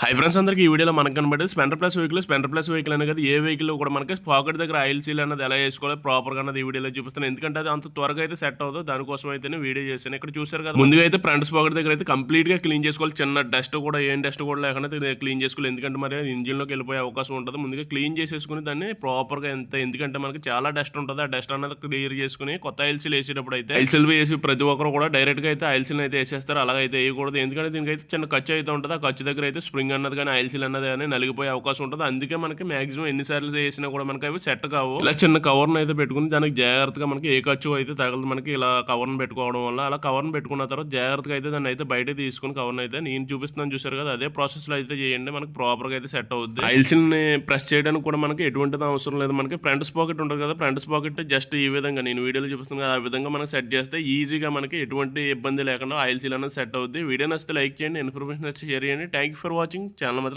Hi friends అందరికి ఈ వీడియోలో మనకు కనబడేది Splendor plus vehicle Splendor plus vehicle అనేది కదా ఏ వెహికల్ కూడా మనకి పాకెట్ దగ్గర ఆయిల్ సీల్ అనేది ఎలా వేసుకోవాలి ప్రాపర్గా అన్నది ఈ వీడియోలో చూపిస్తాను. ఎందుకంటే అది అంత త్వరగా అయితే సెట్ అవుతుంది దానికోసం అయితే వీడియో చేశాను. ఇక్కడ చూసారు కదా. ముందుగా అయితే ఫ్రంట్ పాకెట్ దగ్గర అయితే కంప్లీట్గా క్లీన్ చేసుకోవాలి. చిన్న డస్ట్ కూడా ఏం డస్ట్ కూడా లేకుండా క్లీన్ చేసుకోవాలి. ఎందుకంటే మరి ఇంజిన్లోకి వెళ్ళిపోయే అవకాశం ఉంటుంది. ముందుగా క్లీన్ చేసేసుకుని దాన్ని ప్రాపర్గా ఎంత ఎందుకంటే మనకి చాలా డస్ట్ ఉంటుంది. ఆ డస్ట్ అనేది క్లియర్ చేసుకుని కొత్త ఆయిల్ సీల్ వేసేటప్పుడు అయితే ఆయిల్ సీల్ వేసి ప్రతి ఒక్కరు కూడా డైరెక్ట్గా అయితే ఆయిల్ సీల్ అయితే వేసేస్తారు. అలాగైతే వేయకూడదు. ఎందుకంటే దీనికి అయితే చిన్న ఖర్చు అయితే ఉంటుంది. ఆ ఖర్చు దగ్గర అయితే స్ప్రింగ్ అన్నది కానీ ఆయిల్ సీల్ అన్నది కానీ నలిగిపోయే అవకాశం ఉంటుంది. అందుకే మనకి మాక్సిమం ఎన్నిసార్లు చేసినా కూడా మనకి అవి సెట్ కావు. ఇలా చిన్న కవర్ను అయితే పెట్టుకుని దానికి జాగ్రత్తగా మనకి ఏ ఖర్చు అయితే తగలదు. మనకి ఇలా కవర్ను పెట్టుకోవడం వల్ల అలా కవర్ను పెట్టుకున్న తర్వాత జాగ్రత్తగా అయితే దాన్ని అయితే బయట తీసుకుని కవర్ని అయితే నేను చూపిస్తున్నాను చూసారు కదా అదే ప్రాసెస్లో అయితే చేయండి. మనకి ప్రాపర్గా అయితే సెట్ అవుద్ది. ఆయిల్స్ని ప్రెస్ చేయడానికి కూడా మనకి ఎటువంటిది అవసరం లేదు. మనకి ఫ్రంట్స్ పాకెట్ ఉంటుంది కదా ఫ్రంట్స్ పాకెట్ జస్ట్ ఈ విధంగా నేను వీడియోలో చూపిస్తున్నాను కదా ఆ విధంగా మనం సెట్ చేస్తే ఈజీగా మనకి ఎటువంటి ఇబ్బంది లేకుండా ఆయిల్ సీల్ అనేది సెట్ అవుద్ది. వీడియో నచ్చితే లైక్ చేయండి ఇన్ఫర్మేషన్ వచ్చి షేర్ చేయండి. Thank you for watching channel మాత్రం